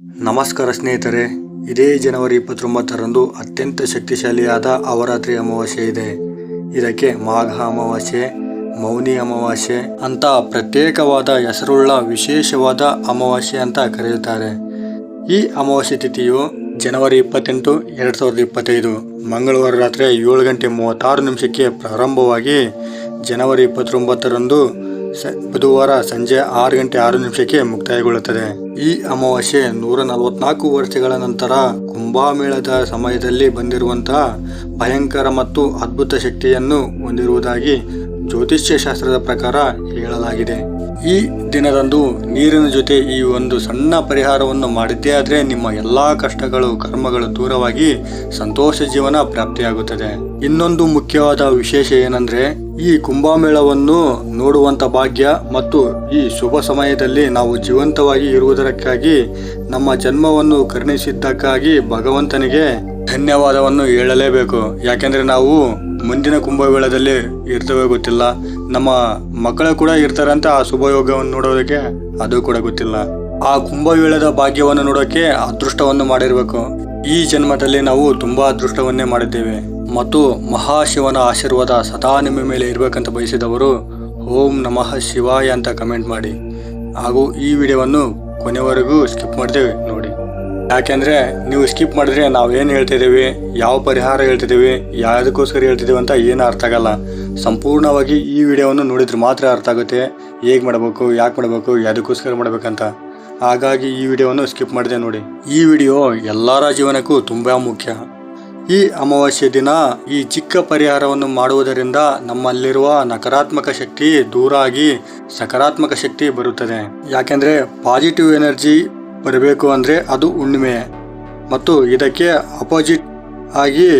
ನಮಸ್ಕಾರ ಸ್ನೇಹಿತರೆ, ಇದೇ ಜನವರಿ ಇಪ್ಪತ್ತೊಂಬತ್ತರಂದು ಅತ್ಯಂತ ಶಕ್ತಿಶಾಲಿಯಾದ ಅವರಾತ್ರಿ ಅಮಾವಾಸ್ಯೆ ಇದೆ. ಇದಕ್ಕೆ ಮಾಘ ಅಮಾವಾಸ್ಯೆ, ಮೌನಿ ಅಮಾವಾಸ್ಯೆ ಅಂತ ಪ್ರತ್ಯೇಕವಾದ ಹೆಸರುಳ್ಳ ವಿಶೇಷವಾದ ಅಮಾವಾಸ್ಯೆ ಅಂತ ಕರೆಯುತ್ತಾರೆ. ಈ ಅಮಾವಾಸ್ಯೆ ತಿಥಿಯು ಜನವರಿ ಇಪ್ಪತ್ತೆಂಟು, ಎರಡು ಸಾವಿರದ ಇಪ್ಪತ್ತೈದು. ಮಂಗಳವಾರ ರಾತ್ರಿ ಏಳು ಗಂಟೆ ಮೂವತ್ತಾರು ನಿಮಿಷಕ್ಕೆ ಪ್ರಾರಂಭವಾಗಿ ಜನವರಿ ಇಪ್ಪತ್ತೊಂಬತ್ತರಂದು ಸ ಬುಧವಾರ ಸಂಜೆ ಆರು ಗಂಟೆ ಆರು ನಿಮಿಷಕ್ಕೆ ಮುಕ್ತಾಯಗೊಳ್ಳುತ್ತದೆ. ಈ ಅಮಾವಾಸ್ಯೆ ನೂರ ನಲವತ್ನಾಲ್ಕು ವರ್ಷಗಳ ನಂತರ ಕುಂಭಮೇಳದ ಸಮಯದಲ್ಲಿ ಬಂದಿರುವಂತಹ ಭಯಂಕರ ಮತ್ತು ಅದ್ಭುತ ಶಕ್ತಿಯನ್ನು ಹೊಂದಿರುವುದಾಗಿ ಜ್ಯೋತಿಷ್ಯ ಶಾಸ್ತ್ರದ ಪ್ರಕಾರ ಹೇಳಲಾಗಿದೆ. ಈ ದಿನದಂದು ನೀರಿನ ಜೊತೆ ಈ ಒಂದು ಸಣ್ಣ ಪರಿಹಾರವನ್ನು ಮಾಡಿದ್ದೇ ಆದರೆ ನಿಮ್ಮ ಎಲ್ಲಾ ಕಷ್ಟಗಳು, ಕರ್ಮಗಳು ದೂರವಾಗಿ ಸಂತೋಷ ಜೀವನ ಪ್ರಾಪ್ತಿಯಾಗುತ್ತದೆ. ಇನ್ನೊಂದು ಮುಖ್ಯವಾದ ವಿಶೇಷ ಏನಂದ್ರೆ, ಈ ಕುಂಭಮೇಳವನ್ನು ನೋಡುವಂತ ಭಾಗ್ಯ ಮತ್ತು ಈ ಶುಭ ಸಮಯದಲ್ಲಿ ನಾವು ಜೀವಂತವಾಗಿ ಇರುವುದಕ್ಕಾಗಿ ನಮ್ಮ ಜನ್ಮವನ್ನು ಕರುಣಿಸಿದ್ದಕ್ಕಾಗಿ ಭಗವಂತನಿಗೆ ಧನ್ಯವಾದವನ್ನು ಹೇಳಲೇಬೇಕು. ಯಾಕೆಂದ್ರೆ ನಾವು ಮುಂದಿನ ಕುಂಭಮೇಳದಲ್ಲಿ ಇರ್ತವೆ ಗೊತ್ತಿಲ್ಲ. ನಮ್ಮ ಮಕ್ಕಳು ಕೂಡ ಇರ್ತಾರಂತ ಆ ಶುಭಯೋಗವನ್ನು ನೋಡೋದಕ್ಕೆ. ಅದು ಕೂಡ ಗೊತ್ತಿಲ್ಲ. ಆ ಕುಂಭಮೇಳದ ಭಾಗ್ಯವನ್ನು ನೋಡೋಕೆ ಅದೃಷ್ಟವನ್ನು ಮಾಡಿರಬೇಕು. ಈ ಜನ್ಮದಲ್ಲಿ ನಾವು ತುಂಬಾ ಅದೃಷ್ಟವನ್ನೇ ಮಾಡಿದ್ದೇವೆ. ಮತ್ತು ಮಹಾಶಿವನ ಆಶೀರ್ವಾದ ಸದಾ ನಿಮ್ಮ ಮೇಲೆ ಇರಬೇಕಂತ ಬಯಸಿದವರು, ಓಂ ನಮಃ ಶಿವಾಯ ಅಂತ ಕಮೆಂಟ್ ಮಾಡಿ. ಹಾಗೂ ಈ ವಿಡಿಯೋವನ್ನು ಕೊನೆವರೆಗೂ ಸ್ಕಿಪ್ ನೋಡಿ. ಯಾಕೆಂದ್ರೆ ನೀವು ಸ್ಕಿಪ್ ಮಾಡಿದ್ರೆ ನಾವು ಏನು ಹೇಳ್ತಿದ್ದೀವಿ? ಯಾವ ಪರಿಹಾರ ಹೇಳ್ತಿದ್ದೀವಿ? ಯಾವುದಕ್ಕೋಸ್ಕರ ಹೇಳ್ತಿದ್ದೀವಿ ಅಂತ ಏನು ಅರ್ಥ ಆಗಲ್ಲ. ಸಂಪೂರ್ಣವಾಗಿ ಈ ವಿಡಿಯೋವನ್ನು ನೋಡಿದ್ರೆ ಮಾತ್ರ ಅರ್ಥ ಆಗುತ್ತೆ. ಹೇಗೆ ಮಾಡಬೇಕು, ಯಾಕೆ ಮಾಡಬೇಕು, ಯಾವುದಕ್ಕೋಸ್ಕರ ಮಾಡಬೇಕಂತ. ಹಾಗಾಗಿ ಈ ವಿಡಿಯೋವನ್ನು ಸ್ಕಿಪ್ ಮಾಡಿದೆ ನೋಡಿ. ಈ ವಿಡಿಯೋ ಎಲ್ಲರ ಜೀವನಕ್ಕೂ ತುಂಬ ಮುಖ್ಯ. ಈ ಅಮಾವಾಸ್ಯೆ ದಿನ ಈ ಚಿಕ್ಕ ಪರಿಹಾರವನ್ನು ಮಾಡುವುದರಿಂದ ನಮ್ಮಲ್ಲಿರುವ ನಕಾರಾತ್ಮಕ ಶಕ್ತಿ ದೂರ ಆಗಿ ಸಕಾರಾತ್ಮಕ ಶಕ್ತಿ ಬರುತ್ತದೆ. ಯಾಕೆಂದ್ರೆ ಪಾಸಿಟಿವ್ ಎನರ್ಜಿ ಬರಬೇಕು ಅಂದರೆ ಅದು ಹುಣ್ಣಿಮೆ ಮತ್ತು ಇದಕ್ಕೆ ಅಪೋಸಿಟ್ ಆಗಿ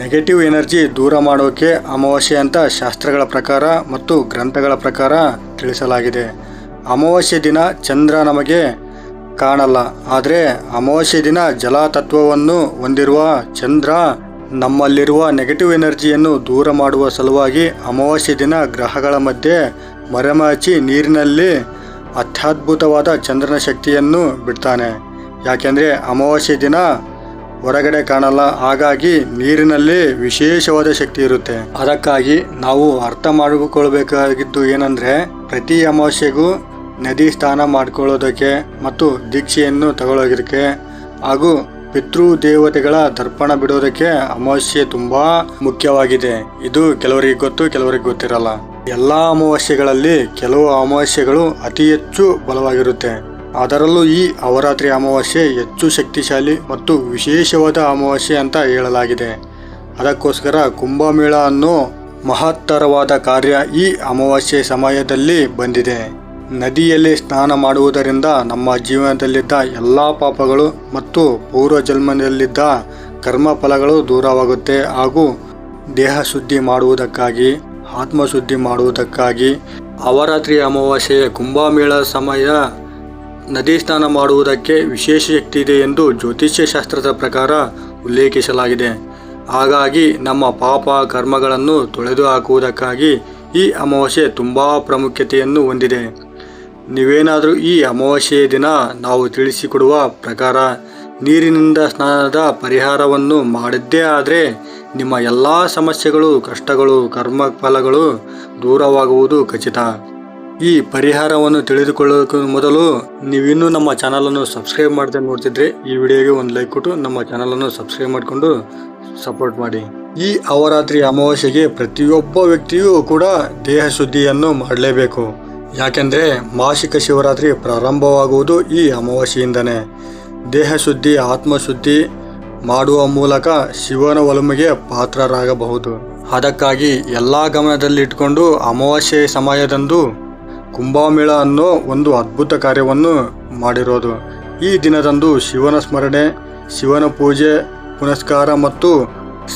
ನೆಗೆಟಿವ್ ಎನರ್ಜಿ ದೂರ ಮಾಡೋಕೆ ಅಮಾವಾಸ್ಯೆ ಅಂತ ಶಾಸ್ತ್ರಗಳ ಪ್ರಕಾರ ಮತ್ತು ಗ್ರಂಥಗಳ ಪ್ರಕಾರ ತಿಳಿಸಲಾಗಿದೆ. ಅಮಾವಾಸ್ಯೆ ದಿನ ಚಂದ್ರ ನಮಗೆ ಕಾಣಲ್ಲ, ಆದರೆ ಅಮಾವಾಸ್ಯೆ ದಿನ ಜಲತತ್ವವನ್ನು ಹೊಂದಿರುವ ಚಂದ್ರ ನಮ್ಮಲ್ಲಿರುವ ನೆಗೆಟಿವ್ ಎನರ್ಜಿಯನ್ನು ದೂರ ಮಾಡುವ ಸಲುವಾಗಿ ಅಮಾವಾಸ್ಯೆ ದಿನ ಗ್ರಹಗಳ ಮಧ್ಯೆ ಮರೆಮಾಚಿ ನೀರಿನಲ್ಲಿ ಅತ್ಯದ್ಭುತವಾದ ಚಂದ್ರನ ಶಕ್ತಿಯನ್ನು ಬಿಡ್ತಾನೆ. ಯಾಕೆಂದರೆ ಅಮಾವಾಸ್ಯೆ ದಿನ ಹೊರಗಡೆ ಕಾಣಲ್ಲ, ಹಾಗಾಗಿ ನೀರಿನಲ್ಲಿ ವಿಶೇಷವಾದ ಶಕ್ತಿ ಇರುತ್ತೆ. ಅದಕ್ಕಾಗಿ ನಾವು ಅರ್ಥ ಮಾಡಿಕೊಳ್ಬೇಕಾಗಿದ್ದು ಏನಂದರೆ, ಪ್ರತಿ ಅಮಾವಾಸ್ಯೆಗೂ ನದಿ ಸ್ನಾನ ಮಾಡಿಕೊಳ್ಳೋದಕ್ಕೆ ಮತ್ತು ದೀಕ್ಷೆಯನ್ನು ತಗೊಳ್ಳೋದಕ್ಕೆ ಹಾಗೂ ಪಿತೃ ದೇವತೆಗಳ ದರ್ಪಣ ಬಿಡೋದಕ್ಕೆ ಅಮಾವಾಸ್ಯೆ ತುಂಬ ಮುಖ್ಯವಾಗಿದೆ. ಇದು ಕೆಲವರಿಗೆ ಗೊತ್ತು, ಕೆಲವರಿಗೆ ಗೊತ್ತಿರಲ್ಲ. ಎಲ್ಲಾ ಅಮಾವಾಸ್ಯೆಗಳಲ್ಲಿ ಕೆಲವು ಅಮಾವಾಸ್ಯೆಗಳು ಅತಿ ಹೆಚ್ಚು ಬಲವಾಗಿರುತ್ತೆ. ಅದರಲ್ಲೂ ಈ ಅವರಾತ್ರಿ ಅಮಾವಾಸ್ಯೆ ಹೆಚ್ಚು ಶಕ್ತಿಶಾಲಿ ಮತ್ತು ವಿಶೇಷವಾದ ಅಮಾವಾಸ್ಯೆ ಅಂತ ಹೇಳಲಾಗಿದೆ. ಅದಕ್ಕೋಸ್ಕರ ಕುಂಭಮೇಳ ಅನ್ನೋ ಮಹತ್ತರವಾದ ಕಾರ್ಯ ಈ ಅಮಾವಾಸ್ಯೆ ಸಮಯದಲ್ಲಿ ಬಂದಿದೆ. ನದಿಯಲ್ಲಿ ಸ್ನಾನ ಮಾಡುವುದರಿಂದ ನಮ್ಮ ಜೀವನದಲ್ಲಿದ್ದ ಎಲ್ಲ ಪಾಪಗಳು ಮತ್ತು ಪೂರ್ವ ಜನ್ಮದಲ್ಲಿದ್ದ ಕರ್ಮ ಫಲಗಳು ದೂರವಾಗುತ್ತೆ ಹಾಗೂ ದೇಹ ಶುದ್ಧಿ ಮಾಡುವುದಕ್ಕಾಗಿ ಆತ್ಮಶುದ್ಧಿ ಮಾಡುವುದಕ್ಕಾಗಿ ಅವರಾತ್ರಿ ಅಮಾವಾಸ್ಯೆಯ ಕುಂಭಮೇಳ ಸಮಯ ನದಿ ಸ್ನಾನ ಮಾಡುವುದಕ್ಕೆ ವಿಶೇಷ ಶಕ್ತಿ ಇದೆ ಎಂದು ಜ್ಯೋತಿಷ್ಯ ಶಾಸ್ತ್ರದ ಪ್ರಕಾರ ಉಲ್ಲೇಖಿಸಲಾಗಿದೆ. ಹಾಗಾಗಿ ನಮ್ಮ ಪಾಪ ಕರ್ಮಗಳನ್ನು ತೊಳೆದು ಹಾಕುವುದಕ್ಕಾಗಿ ಈ ಅಮಾವಾಸ್ಯೆ ತುಂಬ ಪ್ರಾಮುಖ್ಯತೆಯನ್ನು ಹೊಂದಿದೆ. ನೀವೇನಾದರೂ ಈ ಅಮಾವಾಸ್ಯೆಯ ದಿನ ನಾವು ತಿಳಿಸಿಕೊಡುವ ಪ್ರಕಾರ ನೀರಿನಿಂದ ಸ್ನಾನದ ಪರಿಹಾರವನ್ನು ಮಾಡಿದ್ದೇ ಆದರೆ ನಿಮ್ಮ ಎಲ್ಲ ಸಮಸ್ಯೆಗಳು, ಕಷ್ಟಗಳು ಕರ್ಮ ಫಲಗಳು ದೂರವಾಗುವುದು ಖಚಿತ. ಈ ಪರಿಹಾರವನ್ನು ತಿಳಿದುಕೊಳ್ಳೋದಕ್ಕೂ ಮೊದಲು ನೀವಿನ್ನೂ ನಮ್ಮ ಚಾನಲನ್ನು ಸಬ್ಸ್ಕ್ರೈಬ್ ಮಾಡದೆ ನೋಡ್ತಿದ್ರೆ ಈ ವಿಡಿಯೋಗೆ ಒಂದು ಲೈಕ್ ಕೊಟ್ಟು ನಮ್ಮ ಚಾನಲನ್ನು ಸಬ್ಸ್ಕ್ರೈಬ್ ಮಾಡಿಕೊಂಡು ಸಪೋರ್ಟ್ ಮಾಡಿ. ಈ ಅವರಾತ್ರಿ ಅಮಾವಾಸ್ಯೆಗೆ ಪ್ರತಿಯೊಬ್ಬ ವ್ಯಕ್ತಿಯೂ ಕೂಡ ದೇಹ ಶುದ್ಧಿಯನ್ನು ಮಾಡಲೇಬೇಕು. ಯಾಕೆಂದರೆ ಮಾಸಿಕ ಶಿವರಾತ್ರಿ ಪ್ರಾರಂಭವಾಗುವುದು ಈ ಅಮಾವಾಸ್ಯೆಯಿಂದನೇ. ದೇಹ ಶುದ್ಧಿ ಆತ್ಮಶುದ್ಧಿ ಮಾಡುವ ಮೂಲಕ ಶಿವನ ಒಲುಮೆಗೆ ಪಾತ್ರರಾಗಬಹುದು. ಅದಕ್ಕಾಗಿ ಎಲ್ಲ ಗಮನದಲ್ಲಿಟ್ಟುಕೊಂಡು ಅಮಾವಾಸ್ಯೆ ಸಮಯದಂದು ಕುಂಭಮೇಳ ಅನ್ನೋ ಒಂದು ಅದ್ಭುತ ಕಾರ್ಯವನ್ನು ಮಾಡಿರೋದು. ಈ ದಿನದಂದು ಶಿವನ ಸ್ಮರಣೆ, ಶಿವನ ಪೂಜೆ, ಪುನಸ್ಕಾರ ಮತ್ತು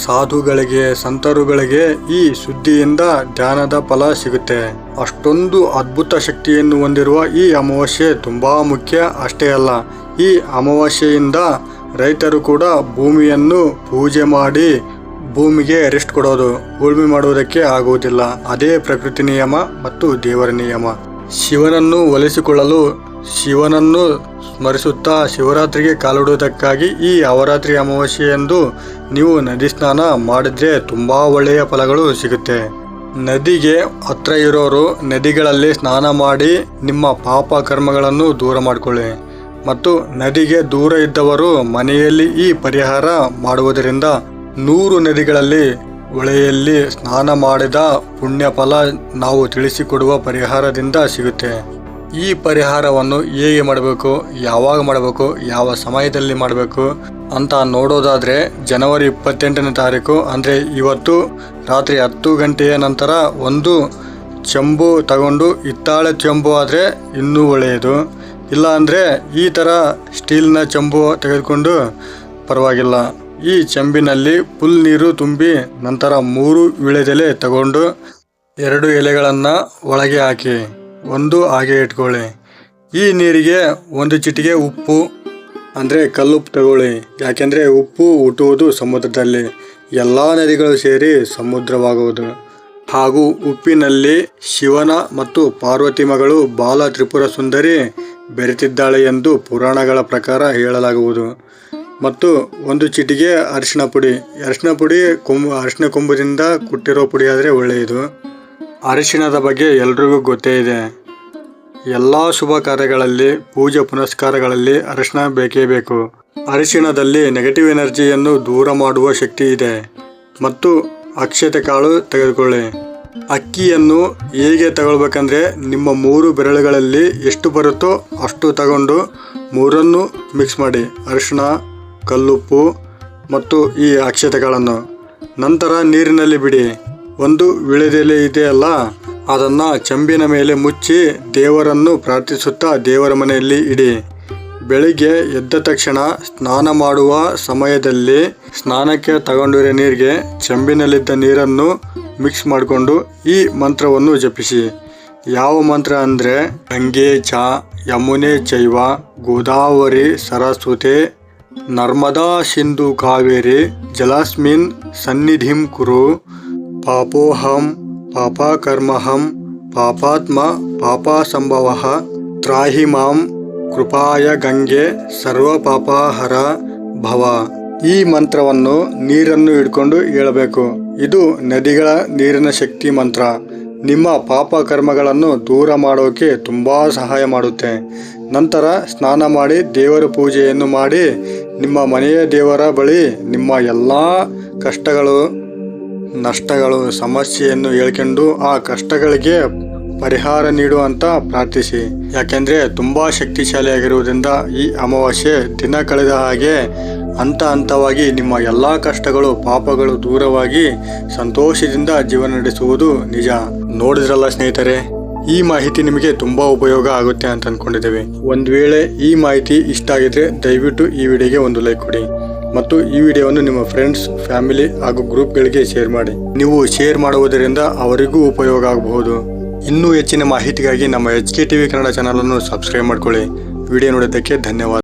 ಸಾಧುಗಳಿಗೆ, ಸಂತರುಗಳಿಗೆ ಈ ಸುದ್ದಿಯಿಂದ ಧ್ಯಾನದ ಫಲ ಸಿಗುತ್ತೆ. ಅಷ್ಟೊಂದು ಅದ್ಭುತ ಶಕ್ತಿಯನ್ನು ಹೊಂದಿರುವ ಈ ಅಮಾವಾಸ್ಯೆ ತುಂಬಾ ಮುಖ್ಯ ಅಷ್ಟೇ ಅಲ್ಲ. ಈ ಅಮಾವಾಸ್ಯೆಯಿಂದ ರೈತರು ಕೂಡ ಭೂಮಿಯನ್ನು ಪೂಜೆ ಮಾಡಿ ಭೂಮಿಗೆ ರೆಸ್ಟ್ ಕೊಡೋದು, ಉಳುಮೆ ಮಾಡುವುದಕ್ಕೆ ಆಗುವುದಿಲ್ಲ. ಅದೇ ಪ್ರಕೃತಿ ನಿಯಮ ಮತ್ತು ದೇವರ ನಿಯಮ. ಶಿವನನ್ನು ಒಲಿಸಿಕೊಳ್ಳಲು, ಶಿವನನ್ನು ಸ್ಮರಿಸುತ್ತಾ ಶಿವರಾತ್ರಿಗೆ ಕಾಲಿಡುವುದಕ್ಕಾಗಿ ಈ ಅವರಾತ್ರಿ ಅಮಾವಾಸ್ಯೆಯಂದು ನೀವು ನದಿ ಸ್ನಾನ ಮಾಡಿದ್ರೆ ತುಂಬ ಒಳ್ಳೆಯ ಫಲಗಳು ಸಿಗುತ್ತೆ. ನದಿಗೆ ಹತ್ರ ಇರೋರು ನದಿಗಳಲ್ಲಿ ಸ್ನಾನ ಮಾಡಿ ನಿಮ್ಮ ಪಾಪ ಕರ್ಮಗಳನ್ನು ದೂರ ಮಾಡಿಕೊಳ್ಳಿ. ಮತ್ತು ನದಿಗೆ ದೂರ ಇದ್ದವರು ಮನೆಯಲ್ಲಿ ಈ ಪರಿಹಾರ ಮಾಡುವುದರಿಂದ ನೂರು ನದಿಗಳಲ್ಲಿ ಹೊಳೆಯಲ್ಲಿ ಸ್ನಾನ ಮಾಡಿದ ಪುಣ್ಯ ಫಲ ನಾವು ತಿಳಿಸಿಕೊಡುವ ಪರಿಹಾರದಿಂದ ಸಿಗುತ್ತೆ. ಈ ಪರಿಹಾರವನ್ನು ಹೇಗೆ ಮಾಡಬೇಕು, ಯಾವಾಗ ಮಾಡಬೇಕು, ಯಾವ ಸಮಯದಲ್ಲಿ ಮಾಡಬೇಕು ಅಂತ ನೋಡೋದಾದರೆ ಜನವರಿ ಇಪ್ಪತ್ತೆಂಟನೇ ತಾರೀಕು, ಅಂದರೆ ಇವತ್ತು ರಾತ್ರಿ ಹತ್ತು ಗಂಟೆಯ ನಂತರ ಒಂದು ಚೆಂಬು ತಗೊಂಡು ಹಿತ್ತಾಳೆ ಚೆಂಬು ಆದರೆ ಇನ್ನೂ ಒಳ್ಳೆಯದು. ಇಲ್ಲ ಅಂದರೆ ಈ ಥರ ಸ್ಟೀಲ್ನ ಚಂಬು ತೆಗೆದುಕೊಂಡು ಪರವಾಗಿಲ್ಲ. ಈ ಚಂಬಿನಲ್ಲಿ ಫುಲ್ ನೀರು ತುಂಬಿ ನಂತರ ಮೂರು ವಿಳೆದೆಲೆ ತಗೊಂಡು ಎರಡು ಎಲೆಗಳನ್ನು ಒಳಗೆ ಹಾಕಿ, ಒಂದು ಹಾಗೆ ಇಟ್ಕೊಳ್ಳಿ. ಈ ನೀರಿಗೆ ಒಂದು ಚಿಟಿಕೆ ಉಪ್ಪು, ಅಂದರೆ ಕಲ್ಲುಪ್ಪು ತಗೊಳ್ಳಿ. ಯಾಕೆಂದರೆ ಉಪ್ಪು ಹುಟ್ಟುವುದು ಸಮುದ್ರದಲ್ಲಿ, ಎಲ್ಲ ನದಿಗಳು ಸೇರಿ ಸಮುದ್ರವಾಗುವುದು. ಹಾಗೂ ಉಪ್ಪಿನಲ್ಲಿ ಶಿವನ ಮತ್ತು ಪಾರ್ವತಿ ಮಗಳು ಬಾಲ ತ್ರಿಪುರ ಸುಂದರಿ ಬೆರೆತಿದ್ದಾಳೆ ಎಂದು ಪುರಾಣಗಳ ಪ್ರಕಾರ ಹೇಳಲಾಗುವುದು. ಮತ್ತು ಒಂದು ಚಿಟಿಗೆ ಅರಿಶಿಣ ಪುಡಿ, ಅರಿಶಿನ ಪುಡಿ ಕೊಂಬು, ಅರಿಶಿನ ಕೊಂಬದಿಂದ ಕುಟ್ಟಿರೋ ಪುಡಿ ಆದರೆ ಒಳ್ಳೆಯದು. ಅರಿಶಿಣದ ಬಗ್ಗೆ ಎಲ್ರಿಗೂ ಗೊತ್ತೇ ಇದೆ. ಎಲ್ಲ ಶುಭ ಕಾರ್ಯಗಳಲ್ಲಿ, ಪೂಜೆ ಪುನಸ್ಕಾರಗಳಲ್ಲಿ ಅರಿಶಿಣ ಬೇಕೇ ಬೇಕು. ಅರಿಶಿಣದಲ್ಲಿ ನೆಗೆಟಿವ್ ಎನರ್ಜಿಯನ್ನು ದೂರ ಮಾಡುವ ಶಕ್ತಿ ಇದೆ. ಮತ್ತು ಅಕ್ಷತೆ ಕಾಳು ತೆಗೆದುಕೊಳ್ಳಿ. ಅಕ್ಕಿಯನ್ನು ಹೇಗೆ ತಗೊಳ್ಬೇಕಂದ್ರೆ ನಿಮ್ಮ ಮೂರು ಬೆರಳುಗಳಲ್ಲಿ ಎಷ್ಟು ಬರುತ್ತೋ ಅಷ್ಟು ತಗೊಂಡು ಮೂರನ್ನು ಮಿಕ್ಸ್ ಮಾಡಿ ಅರಿಶಿಣ, ಕಲ್ಲುಪ್ಪು ಮತ್ತು ಈ ಅಕ್ಷತೆಗಳನ್ನು. ನಂತರ ನೀರಿನಲ್ಲಿ ಬಿಡಿ. ಒಂದು ವಿಳೆದೆಲೆ ಇದೆಯಲ್ಲ ಅದನ್ನು ಚಂಬಿನ ಮೇಲೆ ಮುಚ್ಚಿ ದೇವರನ್ನು ಪ್ರಾರ್ಥಿಸುತ್ತಾ ದೇವರ ಮನೆಯಲ್ಲಿ ಇಡಿ. ಬೆಳಿಗ್ಗೆ ಎದ್ದ ತಕ್ಷಣ ಸ್ನಾನ ಮಾಡುವ ಸಮಯದಲ್ಲಿ ಸ್ನಾನಕ್ಕೆ ತಗೊಂಡಿರೋ ನೀರಿಗೆ ಚಂಬಿನಲ್ಲಿದ್ದ ನೀರನ್ನು ಮಿಕ್ಸ್ ಮಾಡಿಕೊಂಡು ಈ ಮಂತ್ರವನ್ನು ಜಪಿಸಿ. ಯಾವ ಮಂತ್ರ ಅಂದರೆ, ಗಂಗೆ, ಚ, ಯಮುನೆ, ಚೈವ, ಗೋದಾವರಿ, ಸರಸ್ವತಿ, ನರ್ಮದಾ ಸಿಂಧು ಕಾವೇರಿ, ಜಲಾಸ್ಮಿನ್ ಸನ್ನಿಧಿಂ ಕುರು, ಪಾಪೋಹಂ, ಪಾಪಕರ್ಮಹಂ, ಪಾಪಾತ್ಮ, ಪಾಪಸಂಭವ ತ್ರಾಹಿ ಮಾಂ ಕೃಪಾಯ ಗಂಗೆ ಸರ್ವ ಪಾಪಹರ ಭವ. ಈ ಮಂತ್ರವನ್ನು ನೀರನ್ನು ಹಿಡ್ಕೊಂಡು ಹೇಳಬೇಕು. ಇದು ನದಿಗಳ ನೀರಿನ ಶಕ್ತಿ ಮಂತ್ರ. ನಿಮ್ಮ ಪಾಪ ಕರ್ಮಗಳನ್ನು ದೂರ ಮಾಡೋಕೆ ತುಂಬ ಸಹಾಯ ಮಾಡುತ್ತೆ. ನಂತರ ಸ್ನಾನ ಮಾಡಿ ದೇವರ ಪೂಜೆಯನ್ನು ಮಾಡಿ ನಿಮ್ಮ ಮನೆಯ ದೇವರ ಬಳಿ ನಿಮ್ಮ ಎಲ್ಲ ಕಷ್ಟಗಳು, ನಷ್ಟಗಳು, ಸಮಸ್ಯೆಯನ್ನು ಹೇಳ್ಕೊಂಡು ಆ ಕಷ್ಟಗಳಿಗೆ ಪರಿಹಾರ ನೀಡುವಂತ ಪ್ರಾರ್ಥಿಸಿ. ಯಾಕೆಂದ್ರೆ ತುಂಬಾ ಶಕ್ತಿಶಾಲಿಯಾಗಿರುವುದರಿಂದ ಈ ಅಮಾವಾಸ್ಯೆ ದಿನ ಕಳೆದ ಹಾಗೆ ಹಂತ ಹಂತವಾಗಿ ನಿಮ್ಮ ಎಲ್ಲ ಕಷ್ಟಗಳು, ಪಾಪಗಳು ದೂರವಾಗಿ ಸಂತೋಷದಿಂದ ಜೀವನ ನಡೆಸುವುದು ನಿಜ. ನೋಡಿದ್ರಲ್ಲ ಸ್ನೇಹಿತರೆ, ಈ ಮಾಹಿತಿ ನಿಮಗೆ ತುಂಬಾ ಉಪಯೋಗ ಆಗುತ್ತೆ ಅಂತ ಅಂದ್ಕೊಂಡಿದ್ದೇವೆ ಒಂದ್ ವೇಳೆ ಈ ಮಾಹಿತಿ ಇಷ್ಟ ಆಗಿದ್ರೆ ದಯವಿಟ್ಟು ಈ ವಿಡಿಯೋಗೆ ಒಂದು ಲೈಕ್ ಕೊಡಿ ಮತ್ತು ಈ ವಿಡಿಯೋವನ್ನು ನಿಮ್ಮ ಫ್ರೆಂಡ್ಸ್, ಫ್ಯಾಮಿಲಿ ಹಾಗೂ ಗ್ರೂಪ್ಗಳಿಗೆ ಶೇರ್ ಮಾಡಿ. ನೀವು ಶೇರ್ ಮಾಡುವುದರಿಂದ ಅವರಿಗೂ ಉಪಯೋಗ ಆಗಬಹುದು. ಇನ್ನೂ ಹೆಚ್ಚಿನ ಮಾಹಿತಿಗಾಗಿ ನಮ್ಮ ಎಚ್ ಕೆ ಟಿವಿ ಕನ್ನಡ ಚಾನಲನ್ನು ಸಬ್ಸ್ಕ್ರೈಬ್ ಮಾಡ್ಕೊಳ್ಳಿ. ವಿಡಿಯೋ ನೋಡಿದ್ದಕ್ಕೆ ಧನ್ಯವಾದ.